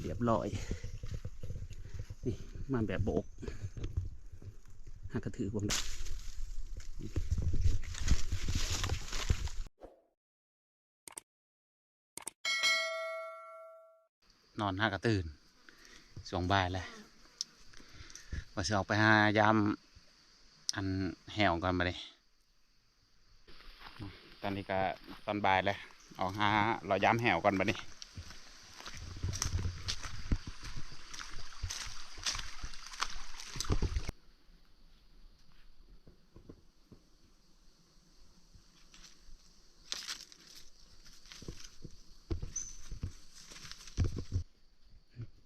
เรียบร้อย นี่มาแบบโบกหากระถือวงได้นอนห้ากระตื่นสองบ่ายแล้วว่าจะออกไปหายามอันแหวกันมาเลยตอนนี้ก็ตอนบ่ายแล้ว ออกหาเรายามแหวกันมาดิ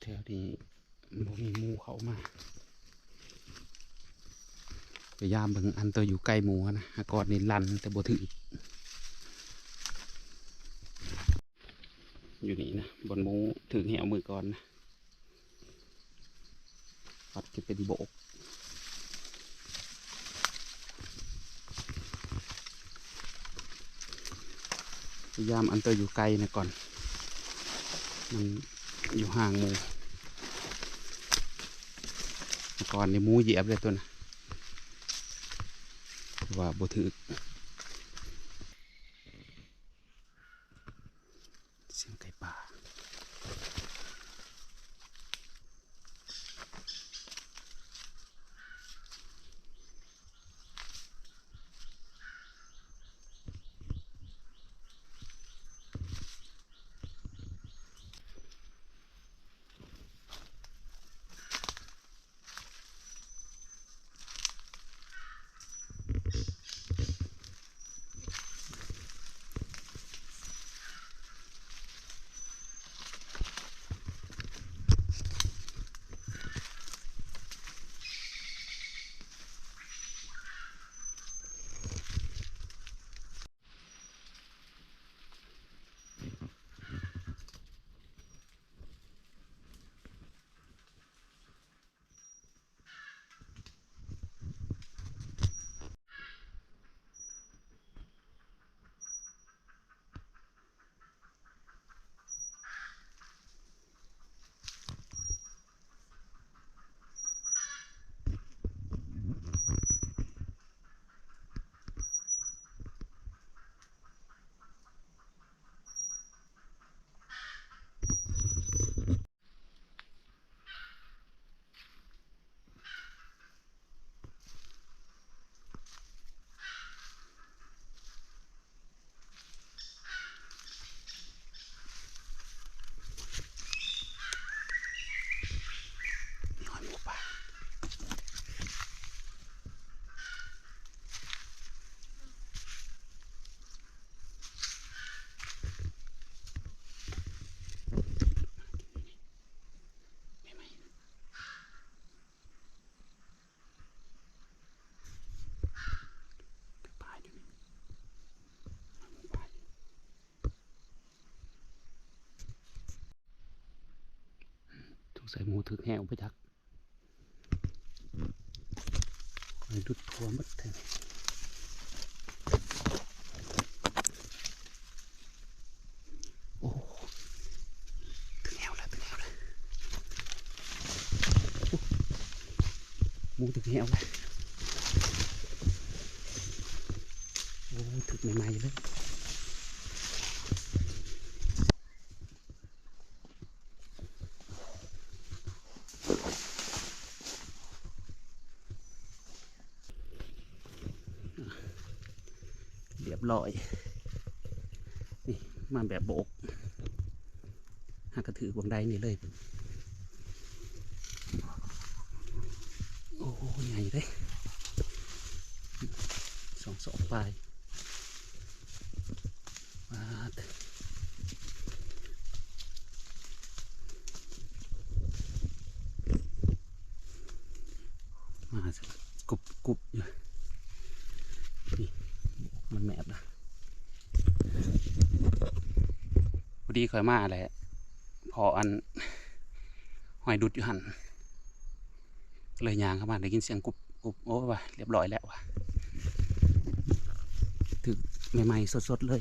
แถวนี้บ่มีหมูเขามาพยายามเบิ่งอันตัวอยู่ใกล้หมูอะนะหากอดนี่ลันแต่บ่ถืออยู่นี่นะบนหมูถึงเหี่ยวมือก่อนนะ ปัดจะเป็นโบกพยายามอันตัวอยู่ไกลนะก่อน มันอยู่ห่างมูก่อนในมูเหยียบเลยตัวนะว่าบ่ถือ สงสัยหมูถึกแหวไปจักคอยดุดทัวมัดแทนโอ้ถึงแนวแล้วถึงแนวแล้วหมูถึงแนวแล้วโอ้ถึงใหม่ๆเลยเรียบร้อย นี่มา แบบโบกหากระถือวงได้นี่เลย โอ้โหใหญ่เลยสองสองปลาย ที่คอยมาแหละพออันหอยดุดอยู่หันเลยยางเข้ามาได้ยินเสียงกรุบกรุบโอ้ว่ะเรียบร้อยแล้วว่ะถึกใหม่ๆสดๆเลย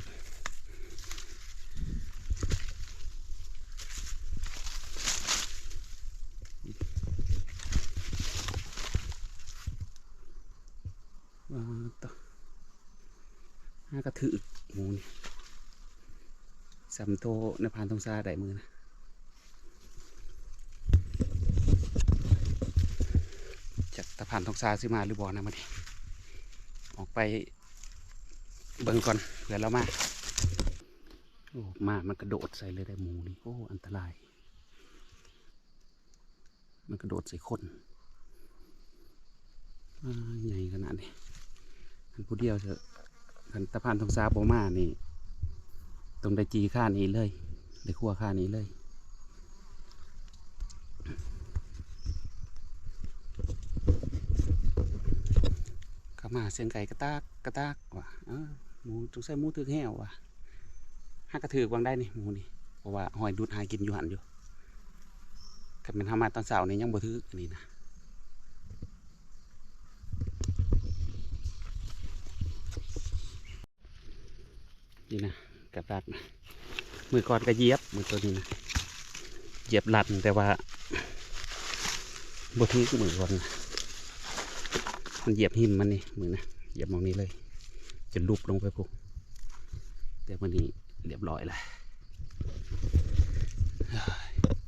ว้าวต่อห้ากระถือหมูนี่ สำโตในพานทองซาได้มือนะจากตะพานทองซาซื้อมาหรือบอนะมันนี่ออกไปเบิ่งก่อนเผื่อเรามาโอ้มามันกระโดดใส่เลยได้หมูนี่โอ้อันตราย มันกระโดดใส่คนใหญ่ขนาดนี้อันผู้เดียวเถอะคันตะพานทองซาโบมานี่ ตรงได้จีค่านี้เลยได้ขั้วค่านี้เลยเข้ามาเสียงไก่กระตากกระตากว่ะเออหมูต้องใส่หมูถึกแห้วว่ะห้ากระถือวางได้นี่หมูนี่เพราะว่าหอยดูดหายกินอยู่หันอยู่ถ้าเป็นทามาตอนเสาร์นี่ยังบ่ถืออันนี้นะนี่นะ กระตากนะมือก่อนก็เยียบมือตัวนี้นะเยียบหลัดแต่ว่าบ่ถือมือก่อนนะมันเหยียบหินมันนี่มือนะเหยียบมองนี้เลยจะลุบลงไปปุ๊บแต่วันนี้เรียบร้อยแล้ว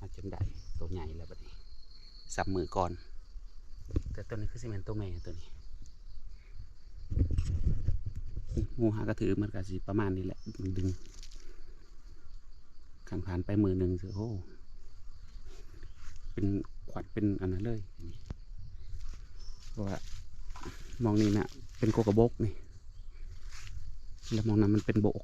มาจนได้ตัวใหญ่แล้วบัดนี้สับมือก่อน แต่ตัวนี้คือซีเมนตัวแม่ตัวนี้ งูหากระถือมันก็สิประมาณนี้แหละมันดึงขันผ่านไปมือหนึ่งสิโอ้เป็นขวัญเป็นอันนั้นเลยเพราะว่ามองนี่นะเป็นโกกระบกนี่แล้วมองนั้นมันเป็นโบก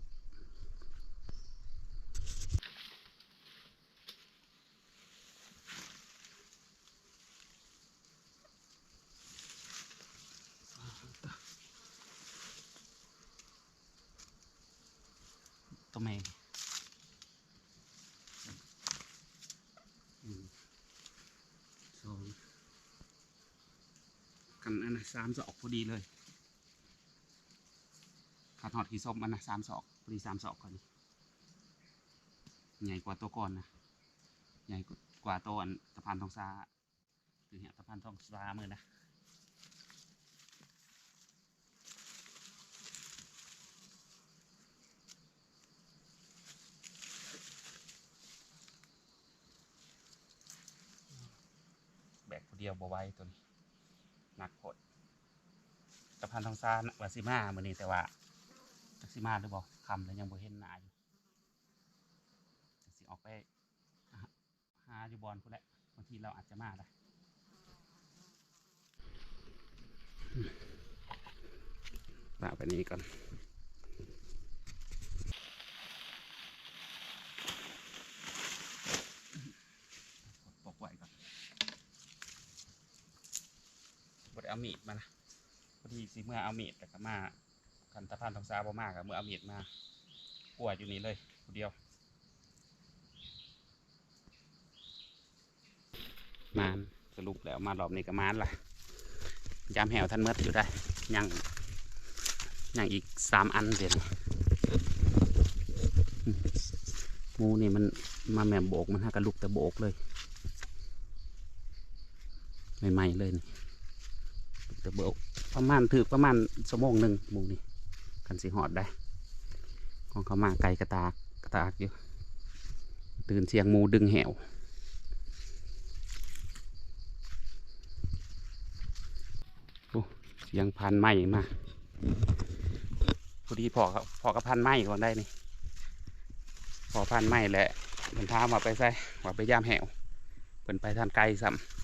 ตัวแม่อืมสอง กันอันนะสามศอกพอดีเลยขาดหอดขีส้มอันนะสามศอกพอดีสามศอกก่อนใหญ่กว่าตัวก่อนนะใหญ่กว่าตัวอันตะพานทองซาถึงเนี่ยตะพานทองซาเมือนะแบกคนเดียวบ่ไหวตัวนี้ นักโพดตะพานทองซานวาซิมามือนี้แต่ว่าจักซิมาหรือบอกคำแล้วยังบ่เห็นหนาอยู่จักสิออกไปหาอยู่บอลพุ่นแหละบางทีเราอาจจะมาได้ไปนี้ก่อนปกไว้ก่อนบได เอามีดมานะพอดีสิเมื่อเอามีดแต่ก็มาคันตะพานทองซาบ่มากอะเมื่อเอามีดมาปวดอยู่นี่เลยคนเดียว มานสรุปแล้วมารอบนี้ก็มานละยามแหวท่านเมื่ออยู่ได้ยังยังอีกสามอันเดียวงูนี่มันมาแหม่มโบกมันหากระลุกแต่โบกเลย ใหม่ๆเลยนี่ ลุกแต่โบกประมาณถือประมาณชั่วโมงหนึ่งหมูนี่กันสิหอดได้ ของเขามาไกลกระตากกระตากอยู่ตื่นเสียงหมูดึงแหวเสียงพันไม้มาพอดีพอกับพอกับพันไม้ก่อนได้นี่พอพันไม้แหละมันพามาไปใส่ว่าไปย่ามแหวเพิ่นไปทานไกลซ้ำ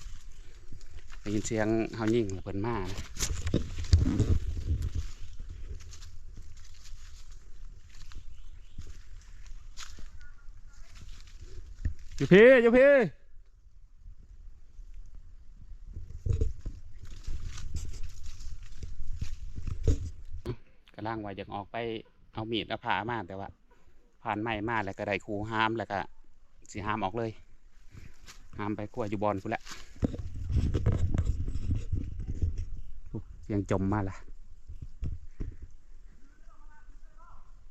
ได้ยินเสียงเฮายิ่งเพิ่นมานะอยู่พี่อยู่พี่กำลังว่าอยากออกไปเอามีดเอาผ่ามาแต่ว่าผ่านไม้มาแล้วก็ได้ครูห้ามแล้วก็สีห้ามออกเลยห้ามไปกลัวอยู่บอลกูนแหละังจมมาล่ะ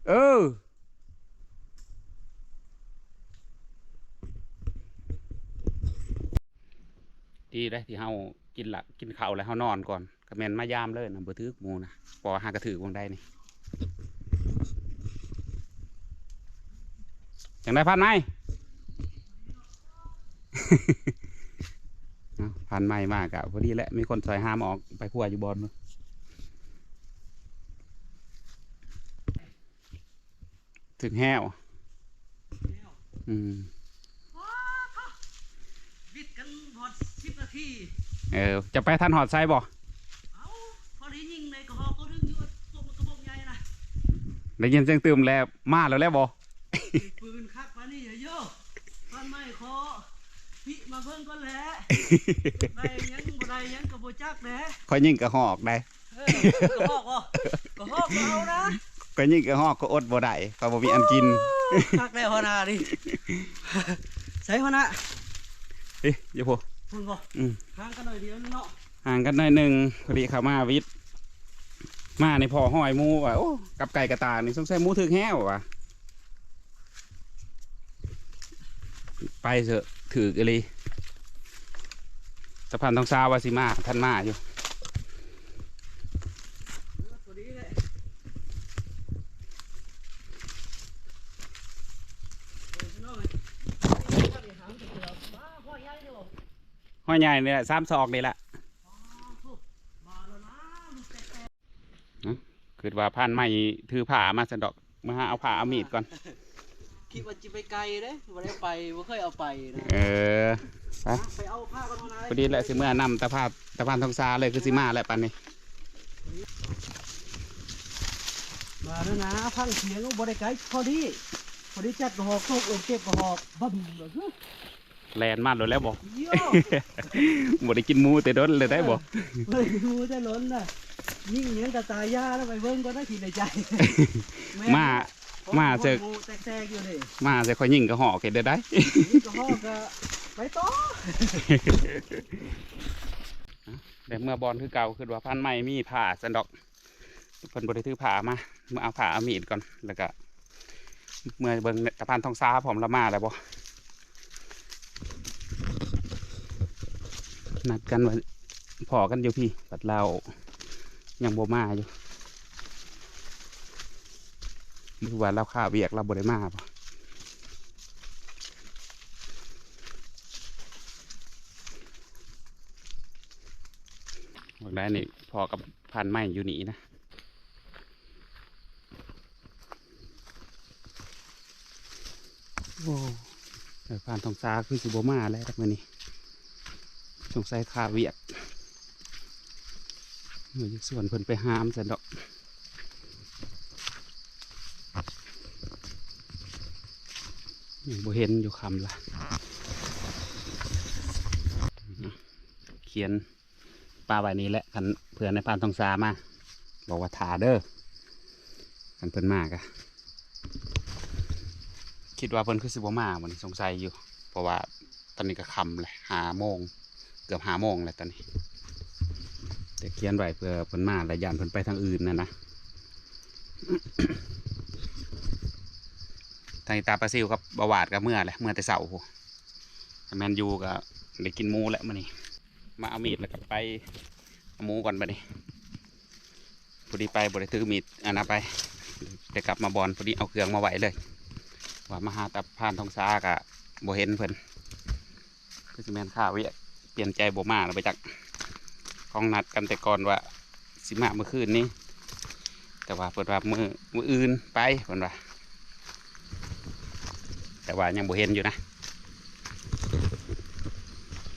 เออที่ได้ที่เฮากินหลักกินข้าวแล้วเฮานอนก่อนกระแมนมายามเลยนะบ่ถือหมูนะปอหากระถือวงได้นี่ยังได้พัดไหม พันไหมมากอะพอดีแหละมีคนซอยห้ามออกไปขัวอยู่บอลนู่นถึงแห้ว อืมวิดกันพอดสิบนาที เออ จะไปทันหอดไซบ่เอาพอดียิงในกระหอกก็ถึงอยู่ตัวกระบอกใหญ่นะได้ยินเสียงตื่มแล้วมาแล้วแล้วบ่ปืนคักมานี่เยอะๆท่านไม่ พี่มาเพิ่งก็แหล้วได้ยังบ่ได้ยังกับโบจักแหละคอยยิงกระหอกได้เออกระหอกบ่กระหอกเอานะคอยยิงกระหอกก็อดบ่ได้เขาบ่มีอันกินคักแล้วหัวหน้าดิใส่หัวหน้าเฮ้ยอย่าพูพุ่นบ่อืมห่างกันหน่อยเดียวนึงเนาะห่างกันหน่อยหนึ่งพอดีเขามาวิทย์มาในพอห้อยหมูว่าโอ้กับไก่กระตากนี่สงสัยหมูถึกแห้วว่ะไปเถอะ ถือกเลยสะพานทองซาวาสิมาท่านมาอยู่เออพอดีเลยเออพี่น้อยใหญ่เด้อห้อยใหญ่นี่แหละสามศอกนี่แหละมาแล้วนะคือว่าพันไม่ถือผ้ามาสันดอกมาหาเอาผ้าเอามีดก่อน คิดว่าจะไปไกลเด้บ่ได้ไปบ่เคยเอาไปนะเออไปไปเอาผ้ากันมาพอดีแหละสิเมื่อนำตะพาดตะพานทองซาเลยคือสิมาแหละปันนี้มาแล้วนะพังเสียงบ่ได้ไกลพอดีพอดีจัดกระหอกโชคเออเก็บกระหอกบั้มแบบนี้แลนมาแล้วแล้วบอกโย่บ่ได้กินหมูแต่โดนเลยได้บอกเฮ้ยมูจะล้นน่ะยิ่งเหมือนกับตายาแล้วไปเบิ่งก็ได้ทีในใจแมา มาเจอแตกๆอยู่นี่มาจะคอยยิงกระหอกเห็นได้ได้นี่กระหอกก็ไปต่อแต่เมื่อบอลคือเก่าคือว่าพันไม่มีผ่าสันดอกเพิ่นบ่ได้ถือผ่ามาเมื่อเอาผ่าเอามีดก่อนแล้วก็เมื่อเบิ่งตะพานทองซาผมละมาแล้วบ่นัดกันว่าพอกันอยู่พี่ปัดเรายังบ่มาอยู่ หรือว่าเราข้าเวียกเราบ่ได้มาบ่บอกได้นี่พอกับพันไม้อยู่นี่นะโอ้แต่ผ่านทองซาคือสิบมาแล้วครับมื่อนี้สงสัยขาเวียกเมื่อส่วนเพิ่นไปหามสันดอกยัง บ่เห็นอยู่คำละเขียนปลาใบนี้แหละคันเผื่อในพานทองซามา บอกว่าถาเด้อคันเพิ่นมากอะคิดว่าเพิ่นคือสิบ่มาเหมือนสงสัยอยู่ เพราะว่าตอนนี้ก็คำเลยหาโมง เกือบหาโมงแล้วตอนนี้แต่เขียนไว้เพื่อเพิ่นมาและยานเพิ่นไปทางอื่นนะนะ ทางตาปลาซิวกับบาวาดกับเมื่อแหละเมื่อแต่เสาร์แมนยูก็ได้กินหมูแล้วมื้อนี้มาเอามีดแล้วก็ไปเอาหมูก่อนบัดนี้พอดีไปบ่ได้ถือมีดอันนั้นไปแต่กลับมาบอลพอดีเอาเครื่องมาไหวเลยว่ามาหาตะพานทองซากะบ่เห็นเพิ่นคือสิแมนข้าวเวียเปลี่ยนใจบ่มาแล้วไปจากของนัดกันแต่ก่อนว่าสิมาเมื่อคืนนี้แต่ว่าเพิ่นว่ามือมืออื่นไปเพิ่นว่า ว่ายังบ่เห็นอยู่นะ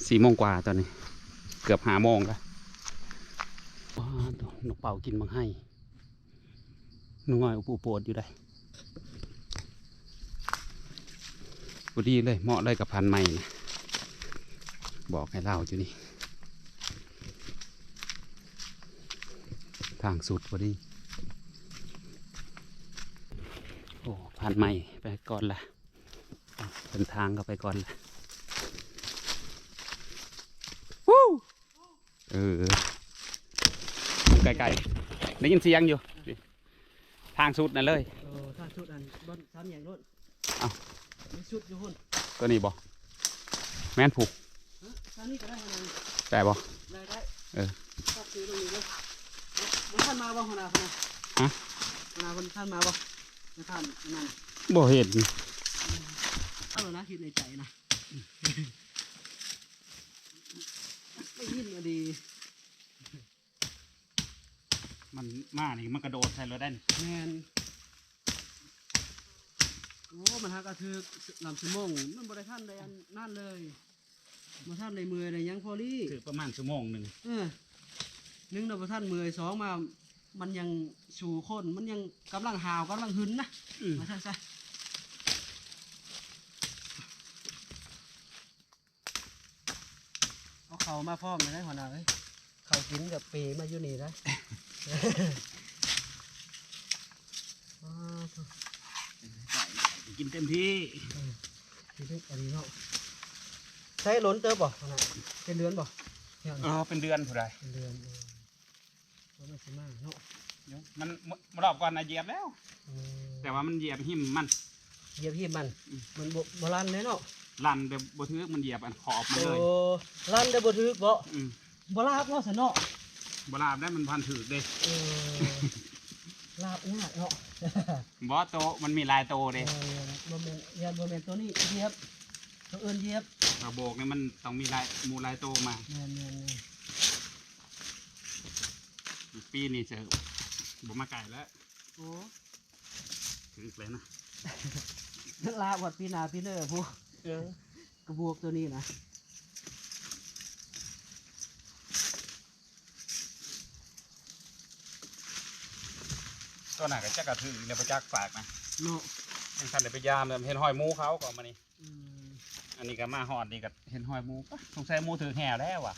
สี่โมงกว่าตอนนี้ เกือบห้าโมงแล้วนกเป่ากินมังให้นกง่อยอุปูโปดอยู่ได้พอดีเลยเหมาะเลยกับพันใหม่นะบอกให้เล่าอยู่นี่ทางสุดพอดีโอ้พันใหม่ไปก่อนละ เอาเป็นทางก็ไปก่อนละวู้เออไกลๆได้ยินเสียงอยู่ ทางสุดนั่นเลยโอ้ถ้าชุดอันบนซ้ำอย่างนู้นเอ้ามีชุดอยู่หุ่นตัวนี้บ่แม่นผูกฮะซ้ำนี่ก็ได้ขนาดนี้ได้บ่ได้ได้เออตัดซื้อตรงนี้เลยมันท่านมาบ่หัวหน้าคนน่ะฮะหัวหน้าคนท่านมาบ่ไม่ท่านนั่นบ่เห็น แล้วนะคิดในใจนะไม่ยินอะดี มันมานี่มันกระโดดใส่รถได้นี่แมนโอ้มันหากระทึกลำสมงมันบริท่านใดอันนั่นเลยมาท่านในมือในยังพอลี่ถือประมาณชั่วโมงหนึ่งเออหนึ่งเราประท่านมือสองมา มันยังสู่คนมันยังกำลังหาวกำลังหึนนะอืมมาท่านซะ เอาเขามาพร้อมเลยได้หัวหน้าเอ้ยเขากินกับปีมาอยู่นี่ได้อ้าวโถ่กินเต็มที่ชีวิตอันนี้เนาะใช้ล้นเติบบ่ขนาดเป็นเดือนบ่เนี่ยอ๋อเป็นเดือนผู้ใดเป็นเดือนเออบ่มันสิมาเนาะเดี๋ยวมันมันรอบก่อนนะเหยียบแล้วอืมแต่ว่ามันเหยียบหิมมันเหยียบพี่มันอืมมันบ่บ่ลั่นเลยเนาะ ลั่นแบบบ่ถือมันเหยียบอันขอบมันโอ้เลยลั่นได้บ่ถึกบ่อืมบ่ลาบเนาะซะเนาะบลาบได้มันพันถือเด้เออลาบยากเนาะบอสโตมันมีลายโตเอเด้อบ่แม่นเหยียบบ่แม่นตัวนี้เหยียบตัวอื่นเหยียบกระโบกนี่มันต้องมีลายหมูลายโตมา แม่นแม่นแม่นปีนี้เจอบ่มาไก่แล้วโอ้ถึงเลยนะ ลาบวัดปีหน้าปีเด้อผู้เออ กระบวกตัวนี้นะตัวหนักก็จะกระถือเลยประจักษ์ฝากนะเนาะยังทันได้ไปยามเลยเห็นหอยหมูเขาก่อนมานี่อืมอันนี้ก็มาหอดนี่ก็เห็นหอยหมูปะสงสัยหมูถือแห่แล้วว่ะ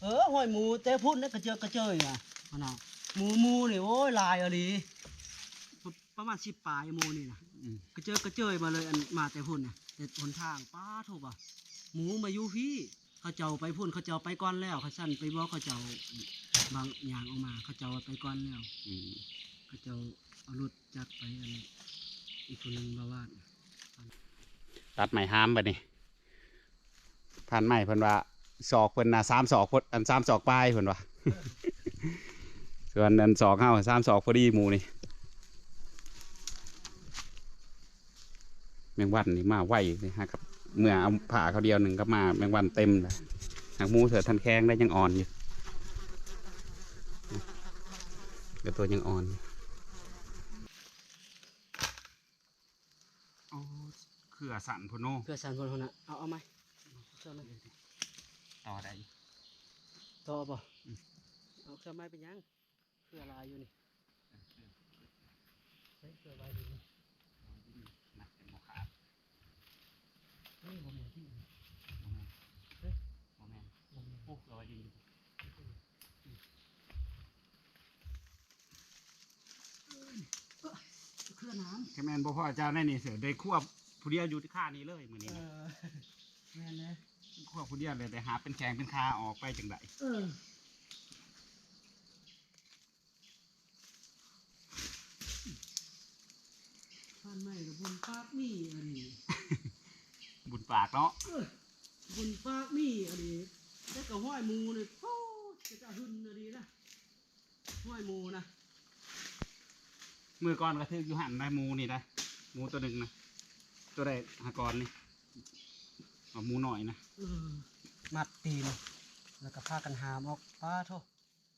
เออหอยหมูแต่พุ่นนี่กระเจิดกระเจยไงมันเอาหมูหมูนี่โอ้ยลายอะดีประมาณสิบปลายหมูนี่นะอืมกระเจิดกระเจยมาเลยอันมาแต่พุ่นน่ะ แต่หนทางป้าโทบอะหมูมาอยู่พี่เขาเจ้าไปพุ่นเขาเจ้าไปก่อนแล้วเขาสั่นไปบอกเขาเจ้าบางอย่างออกมา เขาเจ้าไปก่อนแล้วอืมเขาเจ้าเอารถจักรไปอันอีกคนหนึงมาว่าดตัดไม้ห้ามไปนี่ผ่านไม้เพิ่นว่าศอกเพิ่นน่ะสามศอกพดอันสามศอกปลายเพิ่นว่า ส่วนอันศอกเฮาสามศอกพอดีหมูนี่ แมงวันนี่มาไวเลยฮะครับเมื่อเอาผ่าเขาเดียวหนึ่งก็มาแมงวันเต็มเลยหากหมูเสือทันแข้งได้ยังอ่อนอยู่เดี๋ยวตัวยังอ่อนอยู่อ๋อเครือสันพนโนเพื่อสันคนคนน่ะเอาเอาไหมเชื่อไหมต่อได้อยู่ต่อป่ะอืมเอาเครื่องไม้เป็นหยังเครื่องลายอยู่นี่เฮ้ยเครื่องลายอยู่นี่ นะเป็นโมขาด เฮ้ยบ่แม่นที่โมแมนเฮ้ยโมแมนบ่แม่นโอ้เราไว้ดีอยู่เครื่องน้ำแค่แมนบ่พ่อเจ้าแน่นี่เสือได้ควบผู้เดียวอยู่ที่ข้านี้เลยมือนี้แม่นเลยควบผู้เดียวเลยแต่หาเป็นแขงเป็นคาออกไปจังไดเออบ้านใหม่กับบนปากมีอันนี้ บุญปากเนาะเออบุญปากมีอันนี้แต่ก็ห้อยหมูนี่โอ้จะจะหึนอันนี้นะห้อยหมูนะมือก่อนกระทึกอยู่หันได้หมูนี่ได้หมูตัวหนึ่งนะตัวใดหากรนี่เอาหมูหน่อยนะเออมัดตีนแล้วก็พากันหามออกป้าโทษ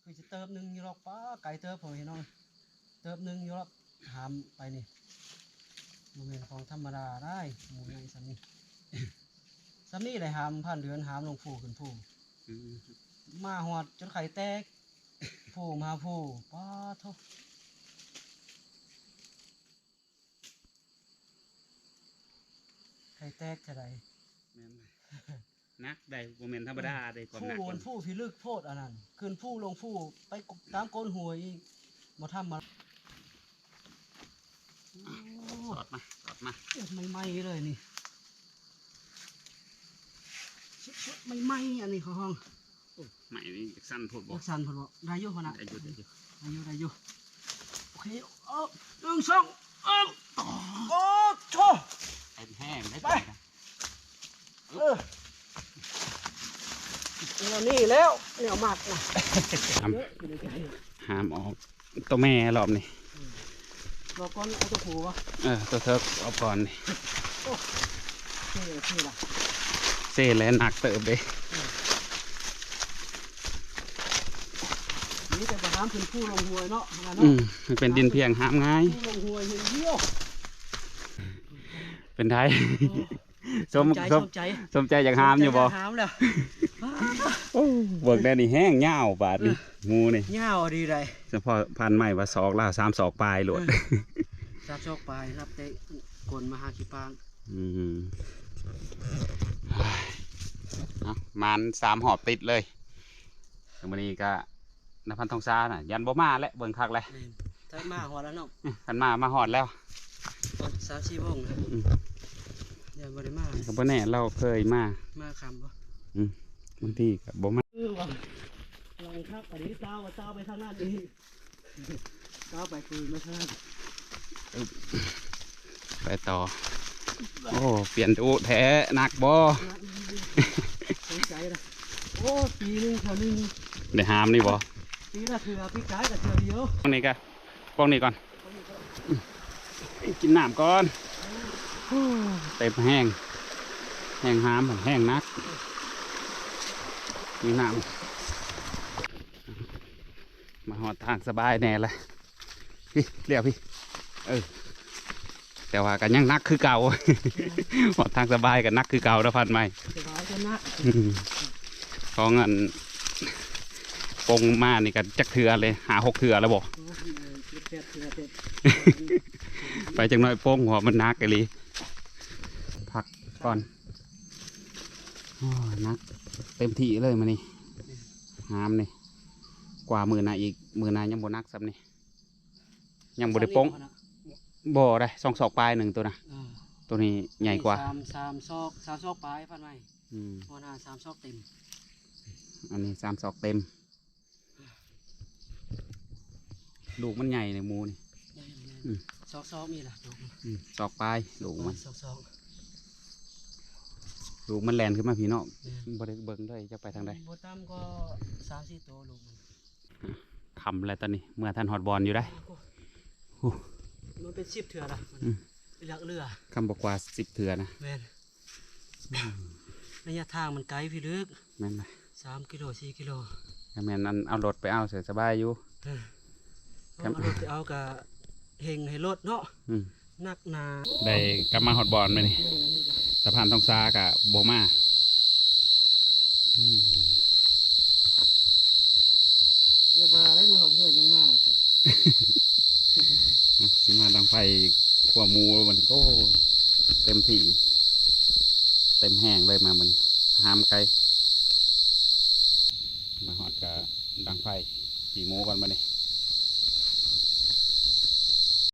คือจะเติมหนึ่งอยู่หรอกป้าไก่เติมผมเห็นน้องเติมหนึ่งอยู่หรอกหามไปนี่มันเป็นของธรรมดาได้หมูใหญ่สันนี่ สันนี่เลยหามผ่านเดือนหามลงผู้ขึ้นผู้อืมมาหอดจนไข่แตกผู้มาผู้ป้าโทษไข่แตกเท่าไหรแม่นเลยนักได้โมเมนธรรมดาได้ความผู้หนักมันผู้พิลึกโพดอันนั้นขึ้นผู้ลงผู้ไปกบตามโกนหัวอีกมาทำมาโอ้สอดมาสอดมาไม่ไหม้ๆเลยนี่ชุดๆ ไม่ไหม้ๆอันนี้เขาห้องใหม่นี่สั้นโพดบอยักกสันพอบอกได้อยุพนะได้อยุดได้อยุดได้อยุได้อยุโอเคเออหนึ่งสองเออโอ้โชเป็นแห้งได้ไปนะเออเอานี่แล้วเนี่ยหมักนะห้ามเยอะอยู่ในใจห้ามออกตัวแม่รอบนี้เราก้อนเอาตัวผูวะเออตัวเทิร์กเอาก่อนนี่เท่เท่ละเซ่และหนักเติบเด้นี่แต่ประหามเป็นผู้ลงหวยเนาะว่าอืเนาะมมันเป็นดินเพียงหามง่ายผู้ลงหวยเฮงเดียวเป็นไทยสมใจสสมมใจสมใจอยากหามอยู่บ่สมใจหามแล้วโอ้เบิกได้นี่แห้งยาวบาดนี่งูนี่เงาวดีไรเฉพาะพันธุ์ใหม่ว่าศอกละสามศอกปลายโหลดจับโชคไปรับเตะกลมาหาขี้ปางอื มันสามหอบติดเลยต่วันนี้ก็นพันทองซาน่ะ ยันบ่มาและเบิ่งคักเลยนี่ถ้ามาหัวแล้วเนาะขันมามาหอดแล้วสามสี่โมงนะอืมอย่าบริมาก็บ่แน่เราเคยมามาคำปะบางทีก็บ่มาเองทักอันนี้เต้าเต้าไปทางนั้นดีเต้าไปปืนมาทางนั้นไปต่อ โอ้เปลี่ยนตู้แท้หนักบ่สนใจนะโอ้ปีหนึงเท่านึงได้หามนี่บ่ปีละเถื่อปีกายกับเถื่อเดียวพวกนี้ก็พวกนี้ก่อนกินน้ำก่อนโอ้เต็มแห้งแห้งหามแห้งนักมีน้ำมาหอดทางสบายแน่เลยพี่เรียกพี่เออ แต่ว่ากันยังนักคือเก่าหอดทางสบายกันนักคือเก่าแล้วพันไหมสบายกันนะอืมของเงินปงมานี่กันจักเถือเลย หาหกเถือแล้วบอกโอ้ยเจ็ดเถื่อเจ็ดไปจังน้อยโป้งหัวมันนักไอ้ลีพักก่อนโอ้ยนักเต็มที่เลยมานี่หามนี่กว่ามือหนาอีกมือหนายังบ่นักซ้ำนี่ยังบ่ได้โป้ง บ่ได้สองศอกปลายหนึ่งตัวนะอ่าตัวนี้ใหญ่กว่า สามสามซอกสามซอกปลายพันไหมอืม พอหน้าสามซอกเต็มอันนี้สามศอกเต็ม ลูกมันใหญ่ในมูนี่ได้ได้อืม ซอกซอกมีล่ะดอกมันอืมศอกปลายลูกมัน ซอกซอกลูกมันแลนขึ้นมาพี่น้องเนี่ยบ่ได้เบิ่งด้วยจะไปทางใดโบตั้มก็สามสี่ตัวลูกมันคำแล้วตอนนี้ เมื่อท่านฮอดบอลอยู่ได้ โอ้ มันเป็นสิบเถื่อละมันอืมเป็นหลักเรือคำบอกว่าสิบเถื่อนะแม่นระยะทางมันไกลพี่ลึกแม่นไหมสามกิโลสี่กิโลแม่นอันเอารถไปเอาเสียสบายอยู่เออครับเอารถไปเอากับเฮงให้รถเนาะอืมนักหนาได้กลับมาฮอดบอลไหมนี่โอ้อันนี้ก็สะพานทองซากะโบมาอืมอย่าบาได้มือหอดเพื่อนยังมากอะ สิมาดังไฟขวามูมันโอ้เต็มที่ เต็มแห้งเลยมามันห้ามไกลมาหอดกะดังไฟกี่โมูกันมาเนี่ย